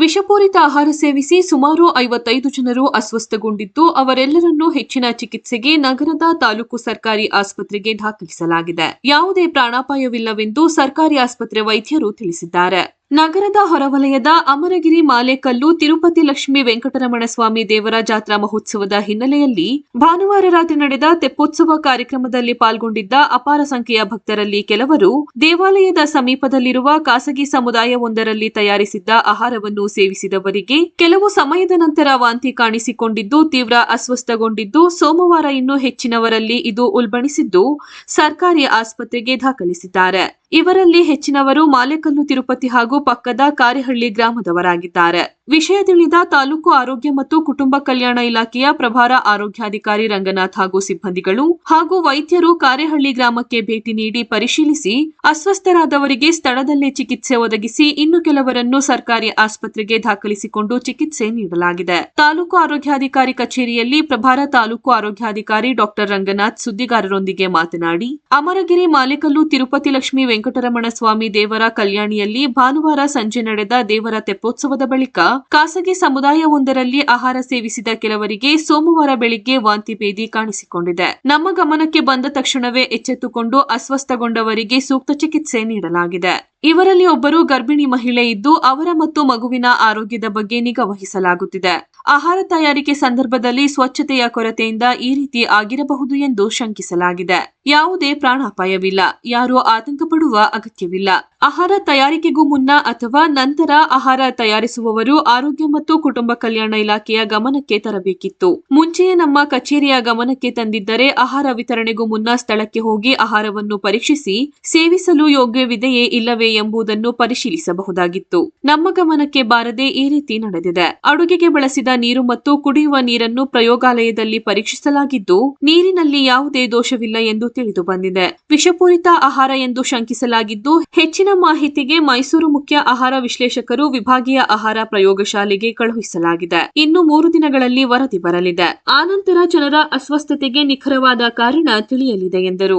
ವಿಷಪೂರಿತ ಆಹಾರ ಸೇವಿಸಿ ಸುಮಾರು ಐವತ್ತೈದು ಜನರು ಅಸ್ವಸ್ಥಗೊಂಡಿದ್ದು, ಅವರೆಲ್ಲರನ್ನೂ ಹೆಚ್ಚಿನ ಚಿಕಿತ್ಸೆಗೆ ನಗರದ ತಾಲೂಕು ಸರ್ಕಾರಿ ಆಸ್ಪತ್ರೆಗೆ ದಾಖಲಿಸಲಾಗಿದೆ. ಯಾವುದೇ ಪ್ರಾಣಾಪಾಯವಿಲ್ಲವೆಂದು ಸರ್ಕಾರಿ ಆಸ್ಪತ್ರೆ ವೈದ್ಯರು ತಿಳಿಸಿದ್ದಾರೆ. ನಗರದ ಹೊರವಲಯದ ಅಮರಗಿರಿ ಮಾಲೆಕಲ್ಲು ತಿರುಪತಿ ಲಕ್ಷ್ಮೀ ವೆಂಕಟರಮಣ ಸ್ವಾಮಿ ದೇವರ ಜಾತ್ರಾ ಮಹೋತ್ಸವದ ಹಿನ್ನೆಲೆಯಲ್ಲಿ ಭಾನುವಾರ ರಾತ್ರಿ ನಡೆದ ತೆಪ್ಪೋತ್ಸವ ಕಾರ್ಯಕ್ರಮದಲ್ಲಿ ಪಾಲ್ಗೊಂಡಿದ್ದ ಅಪಾರ ಸಂಖ್ಯೆಯ ಭಕ್ತರಲ್ಲಿ ಕೆಲವರು ದೇವಾಲಯದ ಸಮೀಪದಲ್ಲಿರುವ ಖಾಸಗಿ ಸಮುದಾಯವೊಂದರಲ್ಲಿ ತಯಾರಿಸಿದ್ದ ಆಹಾರವನ್ನು ಸೇವಿಸಿದವರಿಗೆ ಕೆಲವು ಸಮಯದ ನಂತರ ವಾಂತಿ ಕಾಣಿಸಿಕೊಂಡಿದ್ದು ತೀವ್ರ ಅಸ್ವಸ್ಥಗೊಂಡಿದ್ದು ಸೋಮವಾರ ಇನ್ನೂ ಹೆಚ್ಚಿನವರಲ್ಲಿ ಇದು ಉಲ್ಬಣಿಸಿದ್ದು ಸರ್ಕಾರಿ ಆಸ್ಪತ್ರೆಗೆ ದಾಖಲಿಸಿದ್ದಾರೆ. ಇವರಲ್ಲಿ ಹೆಚ್ಚಿನವರು ಮಾಲೆಕಲ್ಲು ತಿರುಪತಿ ಹಾಗೂ ಪಕ್ಕದ ಕಾರಿಹಳ್ಳಿ ಗ್ರಾಮದವರಾಗಿದ್ದಾರೆ. ವಿಷಯ ತಿಳಿದ ತಾಲೂಕು ಆರೋಗ್ಯ ಮತ್ತು ಕುಟುಂಬ ಕಲ್ಯಾಣ ಇಲಾಖೆಯ ಪ್ರಭಾರ ಆರೋಗ್ಯಾಧಿಕಾರಿ ರಂಗನಾಥ್ ಹಾಗೂ ಸಿಬ್ಬಂದಿಗಳು ಹಾಗೂ ವೈದ್ಯರು ಕಾರೆಹಳ್ಳಿ ಗ್ರಾಮಕ್ಕೆ ಭೇಟಿ ನೀಡಿ ಪರಿಶೀಲಿಸಿ ಅಸ್ವಸ್ಥರಾದವರಿಗೆ ಸ್ಥಳದಲ್ಲೇ ಚಿಕಿತ್ಸೆ ಒದಗಿಸಿ ಇನ್ನು ಕೆಲವರನ್ನು ಸರ್ಕಾರಿ ಆಸ್ಪತ್ರೆಗೆ ದಾಖಲಿಸಿಕೊಂಡು ಚಿಕಿತ್ಸೆ ನೀಡಲಾಗಿದೆ. ತಾಲೂಕು ಆರೋಗ್ಯಾಧಿಕಾರಿ ಕಚೇರಿಯಲ್ಲಿ ಪ್ರಭಾರ ತಾಲೂಕು ಆರೋಗ್ಯಾಧಿಕಾರಿ ಡಾಕ್ಟರ್ ರಂಗನಾಥ್ ಸುದ್ದಿಗಾರರೊಂದಿಗೆ ಮಾತನಾಡಿ, ಅಮರಗಿರಿ ಮಾಲಿಕಲ್ಲು ತಿರುಪತಿ ಲಕ್ಷ್ಮೀ ವೆಂಕಟರಮಣ ಸ್ವಾಮಿ ದೇವರ ಕಲ್ಯಾಣಿಯಲ್ಲಿ ಭಾನುವಾರ ಸಂಜೆ ನಡೆದ ದೇವರ ತೆಪ್ಪೋತ್ಸವದ ಬಳಿಕ ಖಾಸಗಿ ಸಮುದಾಯವೊಂದರಲ್ಲಿ ಆಹಾರ ಸೇವಿಸಿದ ಕೆಲವರಿಗೆ ಸೋಮವಾರ ಬೆಳಿಗ್ಗೆ ವಾಂತಿ ಭೇದಿ ಕಾಣಿಸಿಕೊಂಡಿದೆ. ನಮ್ಮ ಗಮನಕ್ಕೆ ಬಂದ ತಕ್ಷಣವೇ ಎಚ್ಚೆತ್ತುಕೊಂಡು ಅಸ್ವಸ್ಥಗೊಂಡವರಿಗೆ ಸೂಕ್ತ ಚಿಕಿತ್ಸೆ ನೀಡಲಾಗಿದೆ. ಇವರಲ್ಲಿ ಒಬ್ಬರು ಗರ್ಭಿಣಿ ಮಹಿಳೆ ಇದ್ದು ಅವರ ಮತ್ತು ಮಗುವಿನ ಆರೋಗ್ಯದ ಬಗ್ಗೆ ನಿಗಾ ವಹಿಸಲಾಗುತ್ತಿದೆ. ಆಹಾರ ತಯಾರಿಕೆ ಸಂದರ್ಭದಲ್ಲಿ ಸ್ವಚ್ಛತೆಯ ಕೊರತೆಯಿಂದ ಈ ರೀತಿ ಆಗಿರಬಹುದು ಎಂದು ಶಂಕಿಸಲಾಗಿದೆ. ಯಾವುದೇ ಪ್ರಾಣಾಪಾಯವಿಲ್ಲ. ಯಾರೂ ಆತಂಕ ಪಡುವ ಅಗತ್ಯವಿಲ್ಲ. ಆಹಾರ ತಯಾರಿಕೆಗೂ ಮುನ್ನ ಅಥವಾ ನಂತರ ಆಹಾರ ತಯಾರಿಸುವವರು ಆರೋಗ್ಯ ಮತ್ತು ಕುಟುಂಬ ಕಲ್ಯಾಣ ಇಲಾಖೆಯ ಗಮನಕ್ಕೆ ತರಬೇಕಿತ್ತು. ಮುಂಚೆಯೇ ನಮ್ಮ ಕಚೇರಿಯ ಗಮನಕ್ಕೆ ತಂದಿದ್ದರೆ ಆಹಾರ ವಿತರಣೆಗೂ ಮುನ್ನ ಸ್ಥಳಕ್ಕೆ ಹೋಗಿ ಆಹಾರವನ್ನು ಪರೀಕ್ಷಿಸಿ ಸೇವಿಸಲು ಯೋಗ್ಯವಿದೆಯೇ ಇಲ್ಲವೇ ಎಂಬುದನ್ನು ಪರಿಶೀಲಿಸಬಹುದಾಗಿತ್ತು. ನಮ್ಮ ಗಮನಕ್ಕೆ ಬಾರದೆ ಈ ರೀತಿ ನಡೆದಿದೆ. ಅಡುಗೆಗೆ ಬಳಸಿದ ನೀರು ಮತ್ತು ಕುಡಿಯುವ ನೀರನ್ನು ಪ್ರಯೋಗಾಲಯದಲ್ಲಿ ಪರೀಕ್ಷಿಸಲಾಗಿದ್ದು, ನೀರಿನಲ್ಲಿ ಯಾವುದೇ ದೋಷವಿಲ್ಲ ಎಂದು ತಿಳಿದು ಬಂದಿದೆ. ವಿಷಪೂರಿತ ಆಹಾರ ಎಂದು ಶಂಕಿಸಲಾಗಿದ್ದು, ಹೆಚ್ಚಿನ ಮಾಹಿತಿಗೆ ಮೈಸೂರು ಮುಖ್ಯ ಆಹಾರ ವಿಶ್ಲೇಷಕರು ವಿಭಾಗೀಯ ಆಹಾರ ಪ್ರಯೋಗಶಾಲೆಗೆ ಕಳುಹಿಸಲಾಗಿದೆ. ಇನ್ನು ಮೂರು ದಿನಗಳಲ್ಲಿ ವರದಿ ಬರಲಿದೆ. ಆನಂತರ ಜನರ ಅಸ್ವಸ್ಥತೆಗೆ ನಿಖರವಾದ ಕಾರಣ ತಿಳಿಯಲಿದೆ ಎಂದರು.